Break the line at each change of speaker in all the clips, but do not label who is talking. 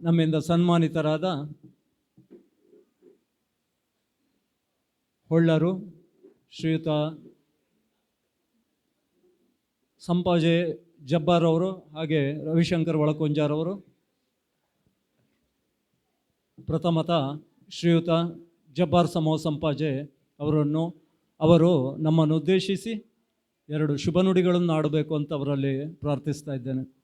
ನಮ್ಮಿಂದ ಸನ್ಮಾನಿತರಾದ ಹೊಳ್ಳರು ಶ್ರೀಯುತ ಸಂಪಾಜೆ ಜಬ್ಬಾರ್ ಅವರು ಹಾಗೆ ರವಿಶಂಕರ್ ಒಳಕೊಂಜಾರ್ ಅವರು, ಪ್ರಥಮತ ಶ್ರೀಯುತ ಜಬ್ಬಾರ್ ಸಮೋ ಸಂಪಾಜೆ ಅವರನ್ನು, ಅವರು ನಮ್ಮನ್ನು ಉದ್ದೇಶಿಸಿ ಎರಡು ಶುಭ ನುಡಿಗಳನ್ನು ಆಡಬೇಕು ಅಂತ ಅವರಲ್ಲಿ ಪ್ರಾರ್ಥಿಸ್ತಾ ಇದ್ದೇನೆ.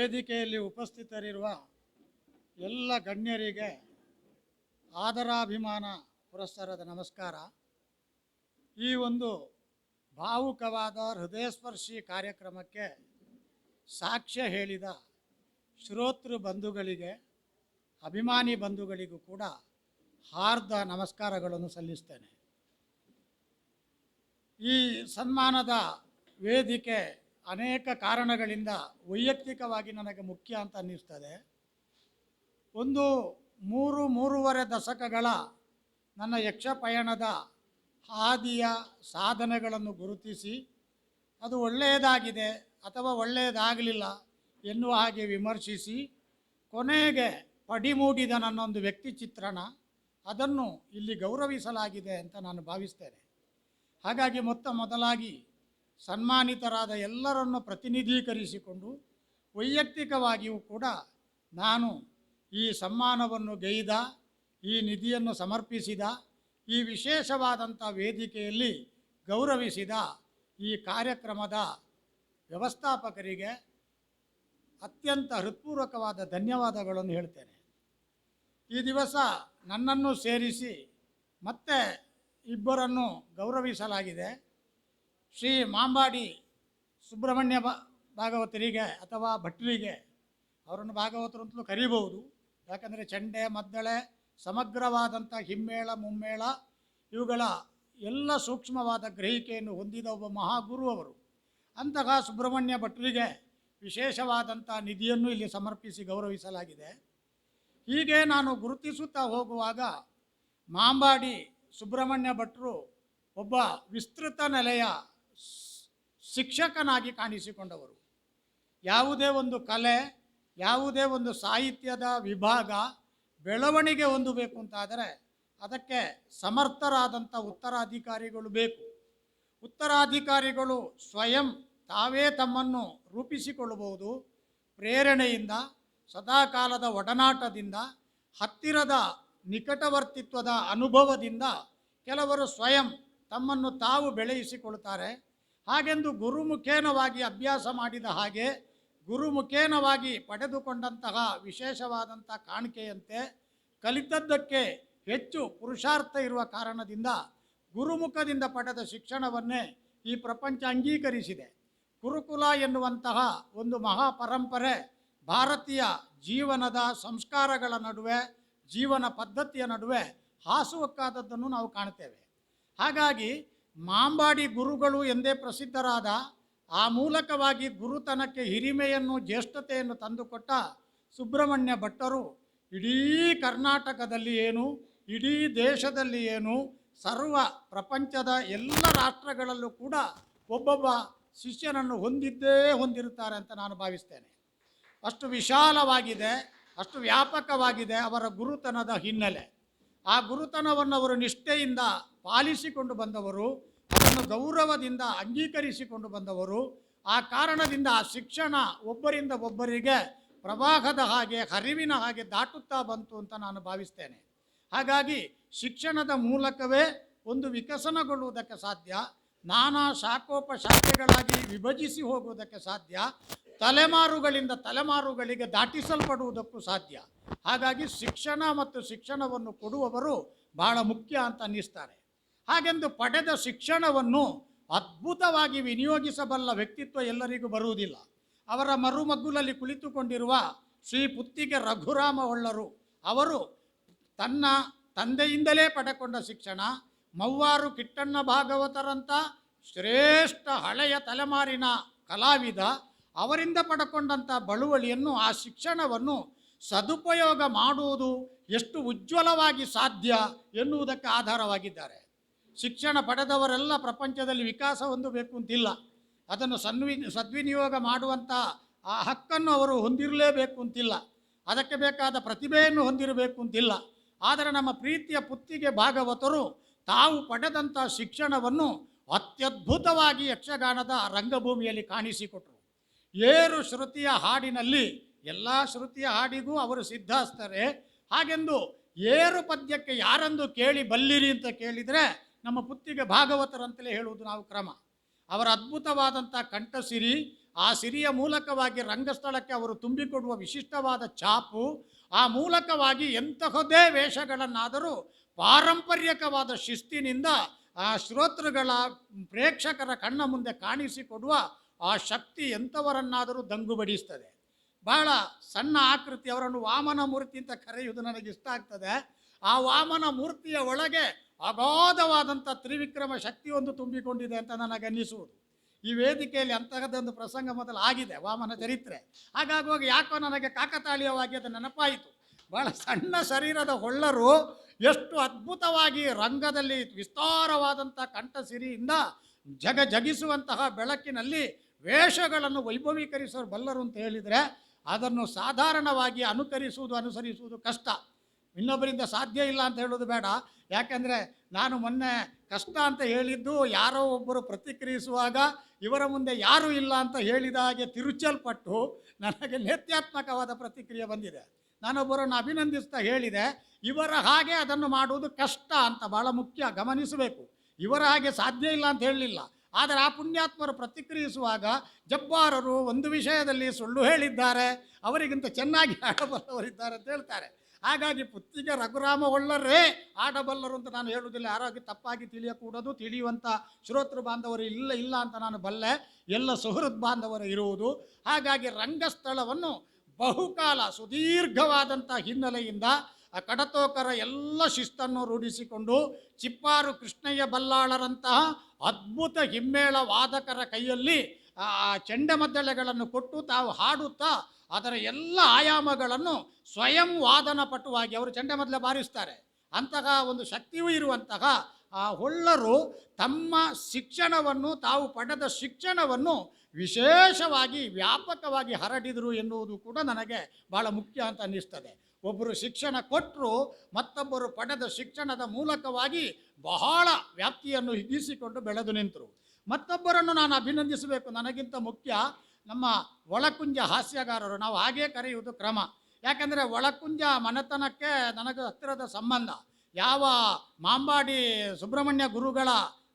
ವೇದಿಕೆಯಲ್ಲಿ ಉಪಸ್ಥಿತರಿರುವ ಎಲ್ಲ ಗಣ್ಯರಿಗೆ ಆದರಾಭಿಮಾನ ಪುರಸ್ಕಾರದ ನಮಸ್ಕಾರ. ಈ ಒಂದು ಭಾವುಕವಾದ ಹೃದಯಸ್ಪರ್ಶಿ ಕಾರ್ಯಕ್ರಮಕ್ಕೆ ಸಾಕ್ಷ್ಯ ಹೇಳಿದ ಶ್ರೋತೃ ಬಂಧುಗಳಿಗೆ, ಅಭಿಮಾನಿ ಬಂಧುಗಳಿಗೂ ಕೂಡ ಹಾರ್ದ ನಮಸ್ಕಾರಗಳನ್ನು ಸಲ್ಲಿಸ್ತೇನೆ. ಈ ಸನ್ಮಾನದ ವೇದಿಕೆ ಅನೇಕ ಕಾರಣಗಳಿಂದ ವೈಯಕ್ತಿಕವಾಗಿ ನನಗೆ ಮುಖ್ಯ ಅಂತ ಅನ್ನಿಸ್ತದೆ. ಒಂದು ಮೂರು ಮೂರುವರೆ ದಶಕಗಳ ನನ್ನ ಯಕ್ಷ ಪಯಣದ ಹಾದಿಯ ಸಾಧನೆಗಳನ್ನು ಗುರುತಿಸಿ, ಅದು ಒಳ್ಳೆಯದಾಗಿದೆ ಅಥವಾ ಒಳ್ಳೆಯದಾಗಲಿಲ್ಲ ಎನ್ನುವ ಹಾಗೆ ವಿಮರ್ಶಿಸಿ, ಕೊನೆಗೆ ಪಡಿಮೂಡಿದ ನನ್ನೊಂದು ವ್ಯಕ್ತಿ ಚಿತ್ರಣ, ಅದನ್ನು ಇಲ್ಲಿ ಗೌರವಿಸಲಾಗಿದೆ ಅಂತ ನಾನು ಭಾವಿಸ್ತೇನೆ. ಹಾಗಾಗಿ ಮೊತ್ತ ಮೊದಲಾಗಿ ಸನ್ಮಾನಿತರಾದ ಎಲ್ಲರನ್ನು ಪ್ರತಿನಿಧೀಕರಿಸಿಕೊಂಡು ವೈಯಕ್ತಿಕವಾಗಿಯೂ ಕೂಡ ನಾನು ಈ ಸಮ್ಮಾನವನ್ನು ಗೈದ ಈ ನಿಧಿಯನ್ನು ಸಮರ್ಪಿಸಿದ, ಈ ವಿಶೇಷವಾದಂಥ ವೇದಿಕೆಯಲ್ಲಿ ಗೌರವಿಸಿದ ಈ ಕಾರ್ಯಕ್ರಮದ ವ್ಯವಸ್ಥಾಪಕರಿಗೆ ಅತ್ಯಂತ ಹೃತ್ಪೂರ್ವಕವಾದ ಧನ್ಯವಾದಗಳನ್ನು ಹೇಳ್ತೇನೆ. ಈ ದಿವಸ ನನ್ನನ್ನು ಸೇರಿಸಿ ಮತ್ತೆ ಇಬ್ಬರನ್ನು ಗೌರವಿಸಲಾಗಿದೆ. ಶ್ರೀ ಮಾಂಬಾಡಿ ಸುಬ್ರಹ್ಮಣ್ಯ ಭಾಗವತರಿಗೆ ಅಥವಾ ಭಟ್ರಿಗೆ, ಅವರನ್ನು ಭಾಗವತರು ಅಂತಲೂ ಕರೀಬಹುದು. ಯಾಕಂದರೆ ಚಂಡೆ, ಮದ್ದಳೆ, ಸಮಗ್ರವಾದಂಥ ಹಿಮ್ಮೇಳ, ಮುಮ್ಮೇಳ, ಇವುಗಳ ಎಲ್ಲ ಸೂಕ್ಷ್ಮವಾದ ಗ್ರಹಿಕೆಯನ್ನು ಹೊಂದಿದ ಒಬ್ಬ ಮಹಾಗುರು ಅವರು. ಅಂತಹ ಸುಬ್ರಹ್ಮಣ್ಯ ಭಟ್ರಿಗೆ ವಿಶೇಷವಾದಂಥ ನಿಧಿಯನ್ನು ಇಲ್ಲಿ ಸಮರ್ಪಿಸಿ ಗೌರವಿಸಲಾಗಿದೆ. ಹೀಗೆ ನಾನು ಗುರುತಿಸುತ್ತಾ ಹೋಗುವಾಗ ಮಾಂಬಾಡಿ ಸುಬ್ರಹ್ಮಣ್ಯ ಭಟ್ರು ಒಬ್ಬ ವಿಸ್ತೃತ ನೆಲೆಯ ಶಿಕ್ಷಕನಾಗಿ ಕಾಣಿಸಿಕೊಂಡವರು. ಯಾವುದೇ ಒಂದು ಕಲೆ, ಯಾವುದೇ ಒಂದು ಸಾಹಿತ್ಯದ ವಿಭಾಗ ಬೆಳವಣಿಗೆ ಹೊಂದಬೇಕು ಅಂತಾದರೆ ಅದಕ್ಕೆ ಸಮರ್ಥರಾದಂಥ ಉತ್ತರಾಧಿಕಾರಿಗಳು ಬೇಕು. ಉತ್ತರಾಧಿಕಾರಿಗಳು ಸ್ವಯಂ ತಾವೇ ತಮ್ಮನ್ನು ರೂಪಿಸಿಕೊಳ್ಳಬಹುದು. ಪ್ರೇರಣೆಯಿಂದ, ಸದಾಕಾಲದ ಒಡನಾಟದಿಂದ, ಹತ್ತಿರದ ನಿಕಟವರ್ತಿತ್ವದ ಅನುಭವದಿಂದ ಕೆಲವರು ಸ್ವಯಂ ತಮ್ಮನ್ನು ತಾವು ಬೆಳೆಯಿಸಿಕೊಳ್ತಾರೆ. ಹಾಗೆಂದು ಗುರುಮುಖೇನವಾಗಿ ಅಭ್ಯಾಸ ಮಾಡಿದ ಹಾಗೆ ಗುರುಮುಖೇನವಾಗಿ ಪಡೆದುಕೊಂಡಂತಹ ವಿಶೇಷವಾದಂಥ ಕಾಣಿಕೆಯಂತೆ ಕಲಿತದ್ದಕ್ಕೆ ಹೆಚ್ಚು ಪುರುಷಾರ್ಥ ಇರುವ ಕಾರಣದಿಂದ ಗುರುಮುಖದಿಂದ ಪಡೆದ ಶಿಕ್ಷಣವನ್ನೇ ಈ ಪ್ರಪಂಚ ಅಂಗೀಕರಿಸಿದೆ. ಗುರುಕುಲ ಎನ್ನುವಂತಹ ಒಂದು ಮಹಾಪರಂಪರೆ ಭಾರತೀಯ ಜೀವನದ ಸಂಸ್ಕಾರಗಳ ನಡುವೆ, ಜೀವನ ಪದ್ಧತಿಯ ನಡುವೆ ಹಾಸುವಕ್ಕಾದದ್ದನ್ನು ನಾವು ಕಾಣ್ತೇವೆ. ಹಾಗಾಗಿ ಮಾಂಬಾಡಿ ಗುರುಗಳು ಎಂದೇ ಪ್ರಸಿದ್ಧರಾದ ಆ ಮೂಲಕವಾಗಿ ಗುರುತನಕ್ಕೆ ಹಿರಿಮೆಯನ್ನು, ಜ್ಯೇಷ್ಠತೆಯನ್ನು ತಂದುಕೊಟ್ಟ ಸುಬ್ರಹ್ಮಣ್ಯ ಭಟ್ಟರು, ಇಡೀ ಕರ್ನಾಟಕದಲ್ಲಿ ಏನು, ಇಡೀ ದೇಶದಲ್ಲಿ ಏನು, ಸರ್ವ ಪ್ರಪಂಚದ ಎಲ್ಲ ರಾಷ್ಟ್ರಗಳಲ್ಲೂ ಕೂಡ ಒಬ್ಬೊಬ್ಬ ಶಿಷ್ಯನನ್ನು ಹೊಂದಿದ್ದೇ ಹೊಂದಿರುತ್ತಾರೆ ಅಂತ ನಾನು ಭಾವಿಸ್ತೇನೆ. ಅಷ್ಟು ವಿಶಾಲವಾಗಿದೆ, ಅಷ್ಟು ವ್ಯಾಪಕವಾಗಿದೆ ಅವರ ಗುರುತನದ ಹಿನ್ನೆಲೆ. ಆ ಗುರುತನವನ್ನು ಅವರು ನಿಷ್ಠೆಯಿಂದ ಪಾಲಿಸಿಕೊಂಡು ಬಂದವರು ಅದನ್ನು ಗೌರವದಿಂದ ಅಂಗೀಕರಿಸಿಕೊಂಡು ಬಂದವರು. ಆ ಕಾರಣದಿಂದ ಆ ಶಿಕ್ಷಣ ಒಬ್ಬರಿಂದ ಒಬ್ಬರಿಗೆ ಪ್ರವಾಹದ ಹಾಗೆ ಹರಿವಿನ ಹಾಗೆ ದಾಟುತ್ತಾ ಬಂತು ಅಂತ ನಾನು ಭಾವಿಸ್ತೇನೆ. ಹಾಗಾಗಿ ಶಿಕ್ಷಣದ ಮೂಲಕವೇ ಒಂದು ವಿಕಸನಗೊಳ್ಳುವುದಕ್ಕೆ ಸಾಧ್ಯ. ನಾನಾ ಶಾಖೋಪಶಾಖೆಗಳಾಗಿ ವಿಭಜಿಸಿ ಹೋಗುವುದಕ್ಕೆ ಸಾಧ್ಯ. ತಲೆಮಾರುಗಳಿಂದ ತಲೆಮಾರುಗಳಿಗೆ ದಾಟಿಸಲ್ಪಡುವುದಕ್ಕೂ ಸಾಧ್ಯ. ಹಾಗಾಗಿ ಶಿಕ್ಷಣ ಮತ್ತು ಶಿಕ್ಷಣವನ್ನು ಕೊಡುವವರು ಬಹಳ ಮುಖ್ಯ ಅಂತ ಅನ್ನಿಸ್ತಾರೆ. ಹಾಗೆಂದು ಪಡೆದ ಶಿಕ್ಷಣವನ್ನು ಅದ್ಭುತವಾಗಿ ವಿನಿಯೋಗಿಸಬಲ್ಲ ವ್ಯಕ್ತಿತ್ವ ಎಲ್ಲರಿಗೂ ಬರುವುದಿಲ್ಲ. ಅವರ ಮರುಮಗ್ಗುಲಲ್ಲಿ ಕುಳಿತುಕೊಂಡಿರುವ ಶ್ರೀ ಪುತ್ತಿಗೆ ರಘುರಾಮ ಹೊಳ್ಳರು ಅವರು ತನ್ನ ತಂದೆಯಿಂದಲೇ ಪಡೆಕೊಂಡ ಶಿಕ್ಷಣ, ಮವ್ವಾರು ಕಿಟ್ಟಣ್ಣ ಭಾಗವತರಂಥ ಶ್ರೇಷ್ಠ ಹಳೆಯ ತಲೆಮಾರಿನ ಕಲಾವಿದ, ಅವರಿಂದ ಪಡ್ಕೊಂಡಂಥ ಬಳುವಳಿಯನ್ನು ಆ ಶಿಕ್ಷಣವನ್ನು ಸದುಪಯೋಗ ಮಾಡುವುದು ಎಷ್ಟು ಉಜ್ವಲವಾಗಿ ಸಾಧ್ಯ ಎನ್ನುವುದಕ್ಕೆ ಆಧಾರವಾಗಿದ್ದಾರೆ. ಶಿಕ್ಷಣ ಪಡೆದವರೆಲ್ಲ ಪ್ರಪಂಚದಲ್ಲಿ ವಿಕಾಸ ಹೊಂದಬೇಕು ಅಂತಿಲ್ಲ. ಅದನ್ನು ಸನ್ವಿ, ಸದ್ವಿನಿಯೋಗ ಮಾಡುವಂಥ ಆ ಹಕ್ಕನ್ನು ಅವರು ಹೊಂದಿರಲೇಬೇಕು ಅಂತಿಲ್ಲ. ಅದಕ್ಕೆ ಬೇಕಾದ ಪ್ರತಿಭೆಯನ್ನು ಹೊಂದಿರಬೇಕು ಅಂತಿಲ್ಲ. ಆದರೆ ನಮ್ಮ ಪ್ರೀತಿಯ ಪುತ್ತಿಗೆ ಭಾಗವತರು ತಾವು ಪಡೆದಂಥ ಶಿಕ್ಷಣವನ್ನು ಅತ್ಯದ್ಭುತವಾಗಿ ಯಕ್ಷಗಾನದ ರಂಗಭೂಮಿಯಲ್ಲಿ ಕಾಣಿಸಿಕೊಟ್ರು. ಏರು ಶ್ರುತಿಯ ಹಾಡಿನಲ್ಲಿ ಎಲ್ಲ ಶ್ರುತಿಯ ಹಾಡಿಗೂ ಅವರು ಸಿದ್ಧಾಸ್ತಾರೆ. ಹಾಗೆಂದು ಏರು ಪದ್ಯಕ್ಕೆ ಯಾರೆಂದು ಕೇಳಿ ಬಲ್ಲಿರಿ ಅಂತ ಕೇಳಿದರೆ ನಮ್ಮ ಪುತ್ತಿಗೆ ಭಾಗವತರಂತಲೇ ಹೇಳುವುದು ನಾವು ಕ್ರಮ. ಅವರ ಅದ್ಭುತವಾದಂಥ ಕಂಠಸಿರಿ, ಆ ಸಿರಿಯ ಮೂಲಕವಾಗಿ ರಂಗಸ್ಥಳಕ್ಕೆ ಅವರು ತುಂಬಿಕೊಡುವ ವಿಶಿಷ್ಟವಾದ ಛಾಪು, ಆ ಮೂಲಕವಾಗಿ ಎಂತಹದೇ ವೇಷಗಳನ್ನಾದರೂ ಪಾರಂಪರ್ಯಕವಾದ ಶಿಸ್ತಿನಿಂದ ಆ ಶ್ರೋತೃಗಳ ಪ್ರೇಕ್ಷಕರ ಕಣ್ಣ ಮುಂದೆ ಕಾಣಿಸಿಕೊಡುವ ಆ ಶಕ್ತಿ ಎಂಥವರನ್ನಾದರೂ ದಂಗುಬಡಿಸ್ತದೆ ಬಹಳ ಸಣ್ಣ ಆಕೃತಿ, ಅವರನ್ನು ವಾಮನ ಮೂರ್ತಿ ಅಂತ ಕರೆಯುವುದು ನನಗೆ ಇಷ್ಟ ಆಗ್ತದೆ. ಆ ವಾಮನ ಮೂರ್ತಿಯ ಒಳಗೆ ಅಗಾಧವಾದಂಥ ತ್ರಿವಿಕ್ರಮ ಶಕ್ತಿಯೊಂದು ತುಂಬಿಕೊಂಡಿದೆ ಅಂತ ನನಗೆ ಅನ್ನಿಸುವುದು. ಈ ವೇದಿಕೆಯಲ್ಲಿ ಅಂತಹದ್ದೊಂದು ಪ್ರಸಂಗ ಮೊದಲು ಆಗಿದೆ, ವಾಮನ ಚರಿತ್ರೆ. ಹಾಗಾಗುವಾಗ ಯಾಕೋ ನನಗೆ ಕಾಕತಾಳೀಯವಾಗಿ ಅದು ನೆನಪಾಯಿತು. ಬಹಳ ಸಣ್ಣ ಶರೀರದ ಹೊಳ್ಳರು ಎಷ್ಟು ಅದ್ಭುತವಾಗಿ ರಂಗದಲ್ಲಿ ವಿಸ್ತಾರವಾದಂಥ ಕಂಠಸಿರಿಯಿಂದ ಜಗ ಜಗಿಸುವಂತಹ ಬೆಳಕಿನಲ್ಲಿ ವೇಷಗಳನ್ನು ವೈಭವೀಕರಿಸೋರು ಬಲ್ಲರು ಅಂತ ಹೇಳಿದರೆ ಅದನ್ನು ಸಾಧಾರಣವಾಗಿ ಅನುಕರಿಸುವುದು, ಅನುಸರಿಸುವುದು ಕಷ್ಟ. ಇನ್ನೊಬ್ಬರಿಂದ ಸಾಧ್ಯ ಇಲ್ಲ ಅಂತ ಹೇಳೋದು ಬೇಡ. ಯಾಕಂದರೆ ನಾನು ಮೊನ್ನೆ ಕಷ್ಟ ಅಂತ ಹೇಳಿದ್ದು ಯಾರೋ ಒಬ್ಬರು ಪ್ರತಿಕ್ರಿಯಿಸುವಾಗ ಇವರ ಮುಂದೆ ಯಾರೂ ಇಲ್ಲ ಅಂತ ಹೇಳಿದ ಹಾಗೆ ತಿರುಚಲ್ಪಟ್ಟು ನನಗೆ ನೇತ್ಯಾತ್ಮಕವಾದ ಪ್ರತಿಕ್ರಿಯೆ ಬಂದಿದೆ. ನಾನೊಬ್ಬರನ್ನು ಅಭಿನಂದಿಸ್ತಾ ಹೇಳಿದೆ, ಇವರ ಹಾಗೆ ಅದನ್ನು ಮಾಡುವುದು ಕಷ್ಟ ಅಂತ ಭಾಳ ಮುಖ್ಯ, ಗಮನಿಸಬೇಕು. ಇವರ ಹಾಗೆ ಸಾಧ್ಯ ಇಲ್ಲ ಅಂತ ಹೇಳಲಿಲ್ಲ. ಆದರೆ ಆ ಪುಣ್ಯಾತ್ಮರು ಪ್ರತಿಕ್ರಿಯಿಸುವಾಗ ಜಬ್ಬಾರರು ಒಂದು ವಿಷಯದಲ್ಲಿ ಸುಳ್ಳು ಹೇಳಿದ್ದಾರೆ, ಅವರಿಗಿಂತ ಚೆನ್ನಾಗಿ ಆಡಬಲ್ಲವರಿದ್ದಾರೆ ಅಂತ ಹೇಳ್ತಾರೆ. ಹಾಗಾಗಿ ಪುತ್ತಿಗೆ ರಘುರಾಮ ಒಳ್ಳರೇ, ಆಡಬಲ್ಲರು ಅಂತ ನಾನು ಹೇಳುವುದಿಲ್ಲ. ಯಾರಾಗಿ ತಪ್ಪಾಗಿ ತಿಳಿಯಕೂಡದು ತಿಳಿಯುವಂಥ ಶ್ರೋತೃ ಬಾಂಧವರು ಇಲ್ಲ ಇಲ್ಲ ಅಂತ ನಾನು ಬಲ್ಲೆ. ಎಲ್ಲ ಸುಹೃದ್ ಬಾಂಧವರು ಇರುವುದು. ಹಾಗಾಗಿ ರಂಗಸ್ಥಳವನ್ನು ಬಹುಕಾಲ ಸುದೀರ್ಘವಾದಂಥ ಹಿನ್ನೆಲೆಯಿಂದ ಆ ಕಡತೋಕರ ಎಲ್ಲ ಶಿಸ್ತನ್ನು ರೂಢಿಸಿಕೊಂಡು ಚಿಪ್ಪಾರು ಕೃಷ್ಣಯ್ಯ ಬಲ್ಲಾಳರಂತಹ ಅದ್ಭುತ ಹಿಮ್ಮೇಳ ವಾದಕರ ಕೈಯಲ್ಲಿ ಆ ಚಂಡಮದ್ದಳೆಗಳನ್ನು ಕೊಟ್ಟು ತಾವು ಹಾಡುತ್ತಾ ಅದರ ಎಲ್ಲ ಆಯಾಮಗಳನ್ನು ಸ್ವಯಂ ವಾದನ ಪಟುವಾಗಿ ಅವರು ಚಂಡಮದ್ದಲೆ ಬಾರಿಸ್ತಾರೆ. ಅಂತಹ ಒಂದು ಶಕ್ತಿಯೂ ಇರುವಂತಹ ಆ ಹೊಳ್ಳರು ತಮ್ಮ ಶಿಕ್ಷಣವನ್ನು, ತಾವು ಪಡೆದ ಶಿಕ್ಷಣವನ್ನು ವಿಶೇಷವಾಗಿ ವ್ಯಾಪಕವಾಗಿ ಹರಡಿದರು ಎನ್ನುವುದು ಕೂಡ ನನಗೆ ಬಹಳ ಮುಖ್ಯ ಅಂತ ಅನ್ನಿಸ್ತದೆ. ಒಬ್ಬರು ಶಿಕ್ಷಣ ಕೊಟ್ಟರು ಮತ್ತೊಬ್ಬರು ಪಡೆದ ಶಿಕ್ಷಣದ ಮೂಲಕವಾಗಿ ಬಹಳ ವ್ಯಾಪ್ತಿಯನ್ನು ಹಿಗ್ಗಿಸಿಕೊಂಡು ಬೆಳೆದು ನಿಂತರು. ಮತ್ತೊಬ್ಬರನ್ನು ನಾನು ಅಭಿನಂದಿಸಬೇಕು. ನನಗಿಂತ ಮುಖ್ಯ ನಮ್ಮ ಒಳಕುಂಜ ಹಾಸ್ಯಗಾರರು. ನಾವು ಹಾಗೇ ಕರೆಯುವುದು ಕ್ರಮ. ಯಾಕಂದರೆ ಒಳಕುಂಜ ಮನೆತನಕ್ಕೆ ನನಗೆ ಹತ್ತಿರದ ಸಂಬಂಧ. ಯಾವ ಮಾಂಬಾಡಿ ಸುಬ್ರಹ್ಮಣ್ಯ ಗುರುಗಳ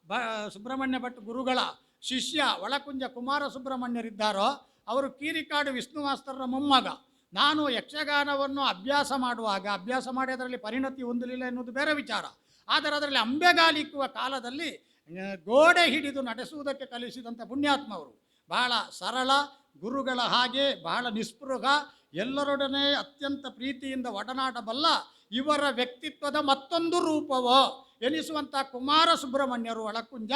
ಬ, ಸುಬ್ರಹ್ಮಣ್ಯ ಭಟ್ ಗುರುಗಳ ಶಿಷ್ಯ ಒಳಕುಂಜ ಕುಮಾರ ಸುಬ್ರಹ್ಮಣ್ಯರಿದ್ದಾರೋ, ಅವರು ಕೀರಿಕಾಡು ವಿಷ್ಣು ಮಾಸ್ತರರ ಮೊಮ್ಮಗ. ನಾನು ಯಕ್ಷಗಾನವನ್ನು ಅಭ್ಯಾಸ ಮಾಡುವಾಗ, ಅಭ್ಯಾಸ ಮಾಡಿ ಅದರಲ್ಲಿ ಪರಿಣತಿ ಹೊಂದಲಿಲ್ಲ ಎನ್ನುವುದು ಬೇರೆ ವಿಚಾರ. ಆದರೆ ಅದರಲ್ಲಿ ಅಂಬೆಗಾಲಿಕ್ಕುವ ಕಾಲದಲ್ಲಿ ಗೋಡೆ ಹಿಡಿದು ನಡೆಸುವುದಕ್ಕೆ ಕಲಿಸಿದಂಥ ಪುಣ್ಯಾತ್ಮವರು. ಬಹಳ ಸರಳ, ಗುರುಗಳ ಹಾಗೆ ಬಹಳ ನಿಸ್ಪೃಹ, ಎಲ್ಲರೊಡನೆ ಅತ್ಯಂತ ಪ್ರೀತಿಯಿಂದ ಒಡನಾಡಬಲ್ಲ ಇವರ ವ್ಯಕ್ತಿತ್ವದ ಮತ್ತೊಂದು ರೂಪವೋ? ಎನಿಸುವಂಥ ಕುಮಾರ ಸುಬ್ರಹ್ಮಣ್ಯರು, ಒಳಕುಂಜ,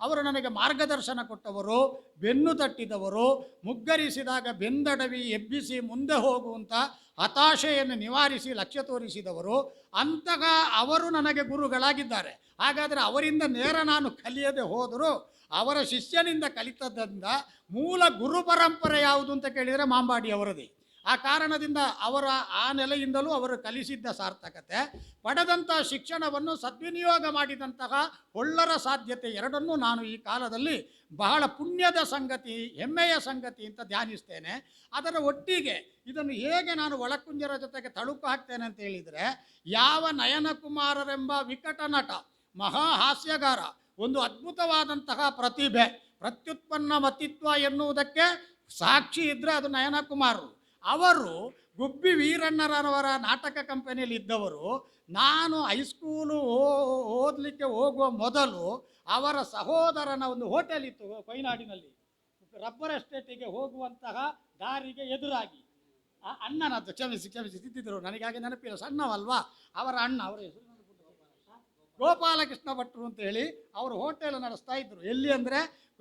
ಅವರು ನನಗೆ ಮಾರ್ಗದರ್ಶನ ಕೊಟ್ಟವರು, ಬೆನ್ನು ತಟ್ಟಿದವರು, ಮುಗ್ಗರಿಸಿದಾಗ ಬೆಂದಡವಿ, ಎಬ್ಬಿಸಿ ಮುಂದೆ ಹೋಗುವಂಥ ಹತಾಶೆಯನ್ನು ನಿವಾರಿಸಿ, ಲಕ್ಷ್ಯ ತೋರಿಸಿದವರು, ಅಂತಹ ಅವರು ನನಗೆ ಗುರುಗಳಾಗಿದ್ದಾರೆ. ಹಾಗಾದರೆ ಅವರಿಂದ ನೇರ ನಾನು ಕಲಿಯದೆ ಹೋದರೂ ಅವರ ಶಿಷ್ಯನಿಂದ ಕಲಿತದ್ದರಿಂದ ಮೂಲ ಗುರು ಪರಂಪರೆ ಯಾವುದು ಅಂತ ಕೇಳಿದರೆ ಮಾಂಬಾಡಿ ಅವರದೇ ಆ ಕಾರಣದಿಂದ ಅವರ ಆ ನೆಲೆಯಿಂದಲೂ ಅವರು ಕಲಿಸಿದ್ದ ಸಾರ್ಥಕತೆ ಪಡೆದಂಥ ಶಿಕ್ಷಣವನ್ನು ಸದ್ವಿನಿಯೋಗ ಮಾಡಿದಂತಹ ಒಳ್ಳರ ಸಾಧ್ಯತೆ ಎರಡನ್ನೂ ನಾನು ಈ ಕಾಲದಲ್ಲಿ ಬಹಳ ಪುಣ್ಯದ ಸಂಗತಿ, ಹೆಮ್ಮೆಯ ಸಂಗತಿ ಅಂತ ಧ್ಯಾನಿಸ್ತೇನೆ. ಅದರ ಒಟ್ಟಿಗೆ ಇದನ್ನು ಹೇಗೆ ನಾನು ಒಳಕುಂಜರ ಜೊತೆಗೆ ತಳುಕು ಹಾಕ್ತೇನೆ ಅಂತ ಹೇಳಿದರೆ, ಯಾವ ನಯನಕುಮಾರರೆಂಬ ವಿಕಟ ನಟ ಮಹಾ ಹಾಸ್ಯಗಾರ ಒಂದು ಅದ್ಭುತವಾದಂತಹ ಪ್ರತಿಭೆ, ಪ್ರತ್ಯುತ್ಪನ್ನ ಮತಿತ್ವ ಎನ್ನುವುದಕ್ಕೆ ಸಾಕ್ಷಿ ಇದ್ದರೆ ಅದು ನಯನಕುಮಾರರು. ಅವರು ಗುಬ್ಬಿ ವೀರಣ್ಣರವರ ನಾಟಕ ಕಂಪನಿಯಲ್ಲಿ ಇದ್ದವರು, ನಾನು ಹೈಸ್ಕೂಲು ಓದಲಿಕ್ಕೆ ಹೋಗುವ ಮೊದಲು ಅವರ ಸಹೋದರನ ಒಂದು ಹೋಟೆಲ್ ಇತ್ತು ಕೊಯ್ನಾಡಿನಲ್ಲಿ. ರಬ್ಬರ್ ಎಸ್ಟೇಟಿಗೆ ಹೋಗುವಂತಹ ದಾರಿಗೆ ಎದುರಾಗಿ. ಆ ಅಣ್ಣನದ್ದು ಕ್ಷಮಿಸಿ ಕ್ಷಮಿಸಿ, ತಿದ್ದಿದ್ರು. ನನಗಾಗಿ ನೆನಪಿಲ್ಲ. ಸಣ್ಣವಲ್ವಾ? ಅವರ ಅಣ್ಣ, ಅವರ ಹೆಸರು. ಗೋಪಾಲಕೃಷ್ಣ ಭಟ್ರು ಅಂತ ಹೇಳಿ ಅವರು ಹೋಟೆಲ್ ನಡೆಸ್ತಾ ಇದ್ರು. ಎಲ್ಲಿ ಅಂದರೆ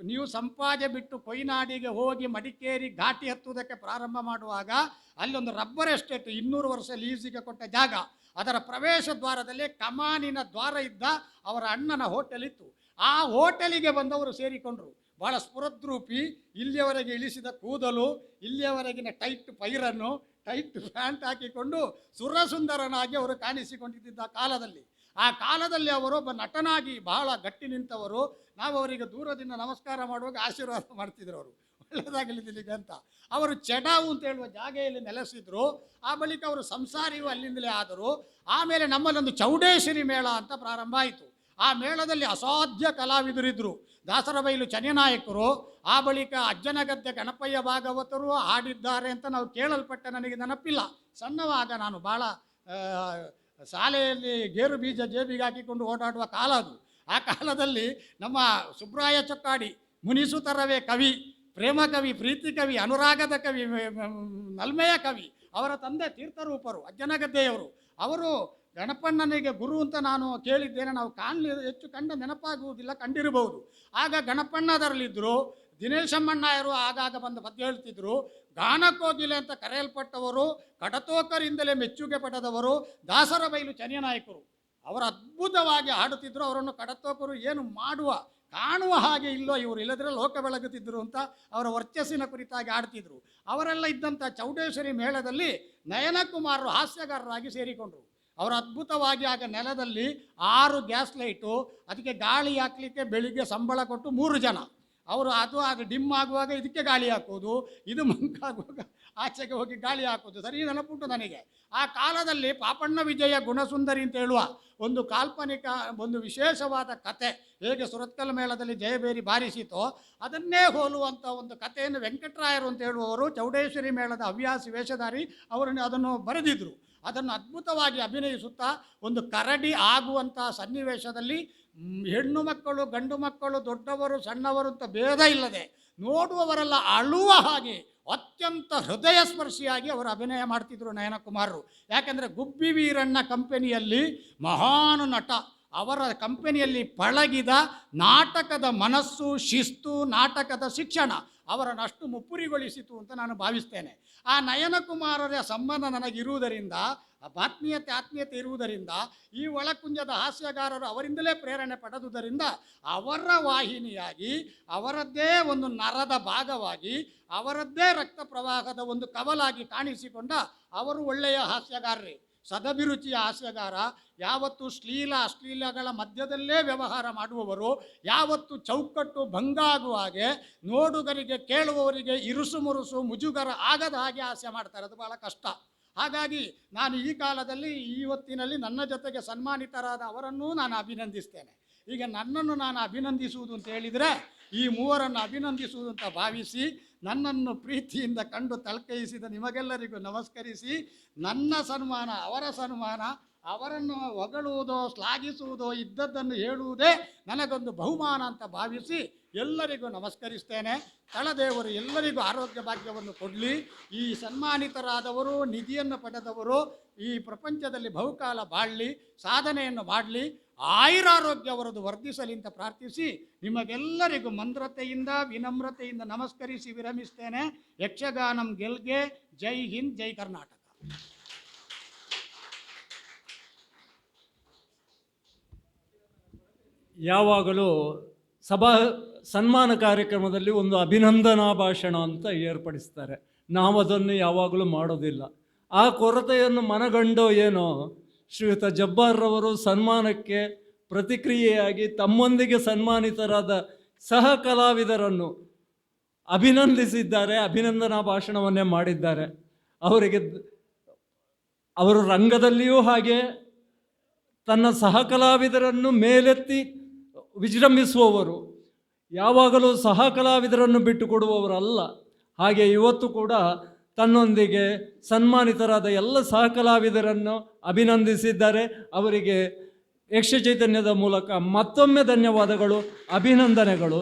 ನೀವು ಸಂಪಾಜೆ ಬಿಟ್ಟು ಕೊಯ್ನಾಡಿಗೆ ಹೋಗಿ ಮಡಿಕೇರಿ ಘಾಟಿ ಹತ್ತುವುದಕ್ಕೆ ಪ್ರಾರಂಭ ಮಾಡುವಾಗ ಅಲ್ಲೊಂದು ರಬ್ಬರ್ ಎಸ್ಟೇಟ್ ಇನ್ನೂರು ವರ್ಷ ಲೀಸಿಗೆ ಕೊಟ್ಟ ಜಾಗ. ಅದರ ಪ್ರವೇಶ ದ್ವಾರದಲ್ಲಿ ಕಮಾನಿನ ದ್ವಾರ ಇದ್ದ ಅವರ ಅಣ್ಣನ ಹೋಟೆಲ್ ಇತ್ತು. ಆ ಹೋಟೆಲಿಗೆ ಬಂದವರು ಸೇರಿಕೊಂಡರು. ಬಹಳ ಸ್ಫುರದ್ರೂಪಿ, ಇಲ್ಲಿಯವರೆಗೆ ಇಳಿಸಿದ ಕೂದಲು, ಇಲ್ಲಿಯವರೆಗಿನ ಟೈಟ್ ಪೈರನ್ನು, ಟೈಟ್ ಪ್ಯಾಂಟ್ ಹಾಕಿಕೊಂಡು ಸುರಸುಂದರನಾಗಿ ಅವರು ಕಾಣಿಸಿಕೊಂಡಿದ್ದ ಕಾಲದಲ್ಲಿ. ಆ ಕಾಲದಲ್ಲಿ ಅವರು ಒಬ್ಬ ನಟನಾಗಿ ಬಹಳ ಗಟ್ಟಿ ನಿಂತವರು, ನಾವು ಅವರಿಗೆ ದೂರದಿಂದ ನಮಸ್ಕಾರ ಮಾಡುವಾಗ ಆಶೀರ್ವಾದ ಮಾಡ್ತಿದ್ರು ಅವರು. ಒಳ್ಳೆಯದಾಗಲಿ ದಿಲ್ಲಿಗೆ ಅಂತ. ಅವರು ಚಡಾವು ಅಂತ ಹೇಳುವ ಜಾಗೆಯಲ್ಲಿ ನೆಲೆಸಿದ್ರು. ಆ ಬಳಿಕ ಅವರು ಸಂಸಾರಿಯು ಅಲ್ಲಿಂದಲೇ ಆದರು. ಆಮೇಲೆ ನಮ್ಮಲ್ಲೊಂದು ಚೌಡೇಶ್ವರಿ ಮೇಳ ಅಂತ ಪ್ರಾರಂಭ ಆಯಿತು. ಆ ಮೇಳದಲ್ಲಿ ಅಸಾಧ್ಯ ಕಲಾವಿದರಿದ್ದರು ದಾಸರಬೈಲು ಚನಿನಾಯಕರು ಆ ಬಳಿಕ ಅಜ್ಜನಗದ್ದೆ ಗಣಪಯ್ಯ ಭಾಗವತರು ಹಾಡಿದ್ದಾರೆ ಅಂತ ನಾವು ಕೇಳಲ್ಪಟ್ಟ ನನಗೆ ನೆನಪಿಲ್ಲ. ಸಣ್ಣವಾಗ ನಾನು ಭಾಳ ಶಾಲೆಯಲ್ಲಿ ಗೇರು ಬೀಜ ಜೇಬಿಗೆ ಹಾಕಿಕೊಂಡು ಓಡಾಡುವ ಕಾಲ ಅದು. ಆ ಕಾಲದಲ್ಲಿ ನಮ್ಮ ಸುಬ್ರಾಯ ಚೊಕ್ಕಾಡಿ ಮುನಿಸುತ್ತರವೇ ಕವಿ, ಪ್ರೇಮ ಕವಿ, ಪ್ರೀತಿ ಕವಿ, ಅನುರಾಗದ ಕವಿ ನಲ್ಮೆಯ ಕವಿ, ಅವರ ತಂದೆ ತೀರ್ಥರೂಪರು ಅಜ್ಜನಗದ್ದೆಯವರು ಅವರು ಗಣಪಣ್ಣನಿಗೆ ಗುರು ಅಂತ ನಾನು ಕೇಳಿದ್ದೇನೆ, ನಾವು ಕಾಣಲಿ, ಹೆಚ್ಚು ಕಂಡ ನೆನಪಾಗುವುದಿಲ್ಲ, ಕಂಡಿರಬಹುದು. ಆಗ ಗಣಪಣ್ಣದರಲ್ಲಿದ್ದರು ದಿನೇಶಮ್ಮಣ್ಣಯರು ಆಗಾಗ ಬಂದು ಪದ್ಯ ಹೇಳ್ತಿದ್ರು. ಗಾನಕೋಗಿಲೆ ಅಂತ ಕರೆಯಲ್ಪಟ್ಟವರು, ಕಡತೋಕರಿಂದಲೇ ಮೆಚ್ಚುಗೆ ಪಡೆದವರು, ದಾಸರ ಬೈಲು ಚನಿಯನಾಯಕರು ಅವರು ಅದ್ಭುತವಾಗಿ ಹಾಡುತ್ತಿದ್ದರು ಅವರನ್ನು ಕಡತೋಕರು ಏನು ಮಾಡುವ, ಕಾಣುವ ಹಾಗೆ ಇಲ್ಲೋ ಇವರು ಇಲ್ಲದ್ರೆ ಲೋಕ ಬೆಳಗುತ್ತಿದ್ದರು ಅಂತ ಅವರ ವರ್ಚಸ್ಸಿನ ಕುರಿತಾಗಿ ಆಡ್ತಿದ್ರು ಅವರೆಲ್ಲ ಇದ್ದಂಥ ಚೌಡೇಶ್ವರಿ ಮೇಳದಲ್ಲಿ ನಯನಕುಮಾರರು ಹಾಸ್ಯಗಾರರಾಗಿ ಸೇರಿಕೊಂಡರು. ಅವರು ಅದ್ಭುತವಾಗಿ ಆಗ ನೆಲದಲ್ಲಿ ಆರು ಗ್ಯಾಸ್ ಲೈಟು, ಅದಕ್ಕೆ ಗಾಳಿ ಹಾಕಲಿಕ್ಕೆ ಬೆಳಿಗ್ಗೆ ಸಂಬಳ ಕೊಟ್ಟು ಮೂರು ಜನ. ಅವರು ಅದು ಅದು ಡಿಮ್ ಆಗುವಾಗ ಇದಕ್ಕೆ ಗಾಳಿ ಹಾಕೋದು, ಇದು ಮಂಕಾಗುವಾಗ ಆಚೆಗೆ ಹೋಗಿ ಗಾಳಿ ಹಾಕೋದು. ಸರಿ ನೆನಪುಂಟು ನನಗೆ. ಆ ಕಾಲದಲ್ಲಿ ಪಾಪಣ್ಣ ವಿಜಯ ಗುಣಸುಂದರಿ ಅಂತ ಹೇಳುವ ಒಂದು ಕಾಲ್ಪನಿಕ, ಒಂದು ವಿಶೇಷವಾದ ಕತೆ, ಹೇಗೆ ಸುರತ್ಕಲ್ ಮೇಳದಲ್ಲಿ ಜಯಬೇರಿ ಬಾರಿಸಿತೋ, ಅದನ್ನೇ ಹೋಲುವಂಥ ಒಂದು ಕಥೆಯನ್ನು ವೆಂಕಟರಾಯರು ಅಂತ ಹೇಳುವವರು, ಚೌಡೇಶ್ವರಿ ಮೇಳದ ಹವ್ಯಾಸಿ ವೇಷಧಾರಿ, ಅವರನ್ನು ಅದನ್ನು ಬರೆದಿದ್ರು. ಅದನ್ನು ಅದ್ಭುತವಾಗಿ ಅಭಿನಯಿಸುತ್ತಾ ಒಂದು ಕರಡಿ ಆಗುವಂಥ ಸನ್ನಿವೇಶದಲ್ಲಿ ಹೆಣ್ಣು ಮಕ್ಕಳು, ಗಂಡು ಮಕ್ಕಳು, ದೊಡ್ಡವರು, ಸಣ್ಣವರು ಅಂತ ಭೇದ ಇಲ್ಲದೆ ನೋಡುವವರೆಲ್ಲ ಅಳುವ ಹಾಗೆ ಅತ್ಯಂತ ಹೃದಯ ಸ್ಪರ್ಶಿಯಾಗಿ ಅವರು ಅಭಿನಯ ಮಾಡ್ತಿದ್ರು ನಯನಕುಮಾರರು. ಯಾಕೆಂದರೆ ಗುಬ್ಬಿ ವೀರಣ್ಣ ಕಂಪನಿಯಲ್ಲಿ ಮಹಾನ್ ನಟ. ಅವರ ಕಂಪನಿಯಲ್ಲಿ ಪಳಗಿದ ನಾಟಕದ ಮನಸ್ಸು, ಶಿಸ್ತು, ನಾಟಕದ ಶಿಕ್ಷಣ. ಅವರನ್ನಷ್ಟು ಮುಪ್ಪುರಿಗೊಳಿಸಿತು ಅಂತ ನಾನು ಭಾವಿಸ್ತೇನೆ. ಆ ನಯನಕುಮಾರರ ಸಂಬಂಧ ನನಗಿರುವುದರಿಂದ ಆತ್ಮೀಯತೆ ಆತ್ಮೀಯತೆ ಇರುವುದರಿಂದ, ಈ ಒಳಕುಂಜದ ಹಾಸ್ಯಗಾರರು ಅವರಿಂದಲೇ ಪ್ರೇರಣೆ ಪಡೆದುದರಿಂದ ಅವರ ವಾಹಿನಿಯಾಗಿ, ಅವರದ್ದೇ ಒಂದು ನರದ ಭಾಗವಾಗಿ, ಅವರದ್ದೇ ರಕ್ತ ಪ್ರವಾಹದ ಒಂದು ಕವಲಾಗಿ ಕಾಣಿಸಿಕೊಂಡ ಅವರು ಒಳ್ಳೆಯ ಹಾಸ್ಯಗಾರರೇ. ಸದಭಿರುಚಿಯ ಹಾಸ್ಯಗಾರ ಯಾವತ್ತು ಶ್ಲೀಲ ಅಶ್ಲೀಲಗಳ ಮಧ್ಯದಲ್ಲೇ ವ್ಯವಹಾರ ಮಾಡುವವರು, ಯಾವತ್ತು ಚೌಕಟ್ಟು ಭಂಗ ಆಗುವ ಹಾಗೆ ನೋಡುಗರಿಗೆ, ಕೇಳುವವರಿಗೆ ಇರುಸು ಮುರುಸು ಮುಜುಗರ ಆಗದ ಹಾಗೆ ಆಸೆ ಮಾಡ್ತಾರೆ ಅದು ಭಾಳ ಕಷ್ಟ. ಹಾಗಾಗಿ ನಾನು ಈ ಕಾಲದಲ್ಲಿ ಇವತ್ತಿನಲ್ಲಿ ನನ್ನ ಜೊತೆಗೆ ಸನ್ಮಾನಿತರಾದ ಅವರನ್ನೂ ನಾನು ಅಭಿನಂದಿಸ್ತೇನೆ. ಈಗ ನನ್ನನ್ನು ನಾನು ಅಭಿನಂದಿಸುವುದು ಅಂತ ಹೇಳಿದರೆ, ಈ ಮೂವರನ್ನು ಅಭಿನಂದಿಸುವುದು ಅಂತ ಭಾವಿಸಿ ನನ್ನನ್ನು ಪ್ರೀತಿಯಿಂದ ಕಂಡು ತಳ್ಕೈಸಿದ ನಿಮಗೆಲ್ಲರಿಗೂ ನಮಸ್ಕರಿಸಿ, ನನ್ನ ಸನ್ಮಾನ, ಅವರ ಸನ್ಮಾನ, ಅವರನ್ನು ಹೊಗಳುವುದೋ, ಶ್ಲಾಘಿಸುವುದೋ ಇದ್ದದ್ದನ್ನು ಹೇಳುವುದೇ ನನಗೊಂದು ಬಹುಮಾನ ಅಂತ ಭಾವಿಸಿ ಎಲ್ಲರಿಗೂ ನಮಸ್ಕರಿಸ್ತೇನೆ. ತಳದೇವರು ಎಲ್ಲರಿಗೂ ಆರೋಗ್ಯ ಭಾಗ್ಯವನ್ನು ಕೊಡಲಿ. ಈ ಸನ್ಮಾನಿತರಾದವರು, ನಿಧಿಯನ್ನು ಪಡೆದವರು, ಈ ಪ್ರಪಂಚದಲ್ಲಿ ಬಹುಕಾಲ ಬಾಳಲಿ, ಸಾಧನೆಯನ್ನು ಮಾಡಲಿ. ಆಯುರಾರೋಗ್ಯ ಅವರದು ವರ್ಧಿಸಲಿ ಅಂತ ಪ್ರಾರ್ಥಿಸಿ ನಿಮಗೆಲ್ಲರಿಗೂ ಮಂದ್ರತೆಯಿಂದ, ವಿನಮ್ರತೆಯಿಂದ ನಮಸ್ಕರಿಸಿ ವಿರಮಿಸ್ತೇನೆ. ಯಕ್ಷಗಾನಂ ಗೆಲ್ಗೆ. ಜೈ ಹಿಂದ್, ಜೈ ಕರ್ನಾಟಕ.
ಯಾವಾಗಲೂ ಸಭಾ ಸನ್ಮಾನ ಕಾರ್ಯಕ್ರಮದಲ್ಲಿ ಒಂದು ಅಭಿನಂದನಾ ಭಾಷಣ ಅಂತ ಏರ್ಪಡಿಸ್ತಾರೆ. ನಾವು ಅದನ್ನು ಯಾವಾಗಲೂ ಮಾಡೋದಿಲ್ಲ. ಆ ಕೊರತೆಯನ್ನು ಮನಗಂಡೋ ಏನೋ ಶ್ರೀಯುತ ಜಬ್ಬಾರ್ರವರು ಸನ್ಮಾನಕ್ಕೆ ಪ್ರತಿಕ್ರಿಯೆಯಾಗಿ ತಮ್ಮೊಂದಿಗೆ ಸನ್ಮಾನಿತರಾದ ಸಹ ಕಲಾವಿದರನ್ನು ಅಭಿನಂದಿಸಿದ್ದಾರೆ, ಅಭಿನಂದನಾ ಭಾಷಣವನ್ನೇ ಮಾಡಿದ್ದಾರೆ. ಅವರಿಗೆ ಅವರು ರಂಗದಲ್ಲಿಯೂ ಹಾಗೆ ತನ್ನ ಸಹ ಕಲಾವಿದರನ್ನು ಮೇಲೆತ್ತಿ ವಿಜೃಂಭಿಸುವವರು. ಯಾವಾಗಲೂ ಸಹ ಕಲಾವಿದರನ್ನು ಬಿಟ್ಟುಕೊಡುವವರಲ್ಲ. ಹಾಗೆ ಇವತ್ತು ಕೂಡ ತನ್ನೊಂದಿಗೆ ಸನ್ಮಾನಿತರಾದ ಎಲ್ಲ ಸಹಕಲಾವಿದರನ್ನು ಅಭಿನಂದಿಸಿದ್ದಾರೆ. ಅವರಿಗೆ ಯಕ್ಷ ಚೈತನ್ಯದ ಮೂಲಕ ಮತ್ತೊಮ್ಮೆ ಧನ್ಯವಾದಗಳು ಅಭಿನಂದನೆಗಳು.